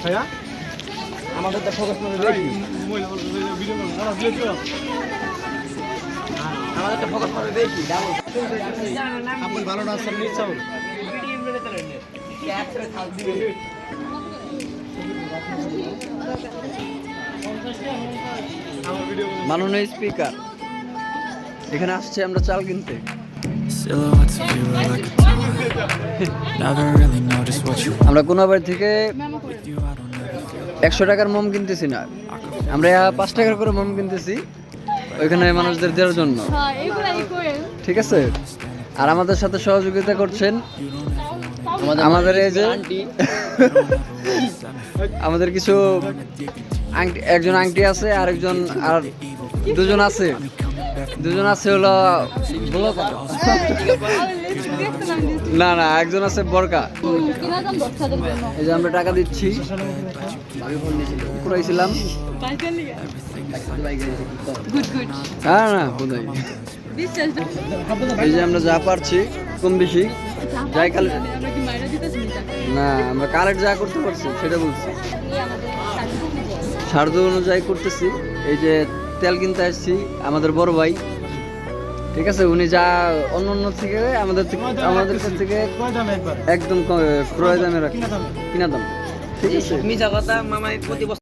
ভাইয়া আমাদের তো ফোকাস করে এই, মহিলা বলছে যে ভিডিও করবো ওরা দিয়ে দিও আমাদের তো ফোকাস করে বেশি ডাবল আপনি ভালো না আছেন নিয়ে চাও আমার ভিডিও মাননীয় স্পিকার এখানে আসছে আমরা চাল কিনতে Silhouettes of you are like a taunt. Never really know just what you আমরা থেকে don't ever feel একশো টাকার মোম কিনতেছি না। আমরা পাঁচ টাকার করে মোম কিনতেছি, ওইখানে মানুষদের দেওয়ার জন্য। ঠিক আছে? আর আমাদের সাথে সহযোগিতা করছেন আমাদের এই যে আমাদের কিছু আংটি একজন আংটি আছে আর একজন আর দুজন আছে। দুজন আছে হলো না না, একজন আছে বরকা। এই যে আমরা টাকা দিচ্ছি। গুড হ্যাঁ না, বোধহয়। এই যে আমরা যা পারছি, কম বেশি। যাই কালে না, আমরা কালেক্ট যা করতে পারছি, সেটা বলছি। সার্ধ অনুযায়ী করতেছি। এই যে তেল কিনতে আসছি আমাদের বড় ভাই। ঠিক আছে উনি যা অন্য অন্য থেকে আমাদের আমাদের কাছ থেকে একদম ক্রয় দামে রাখি কিনা দাম? ঠিক আছে। মিজা কথা মামাই প্রতি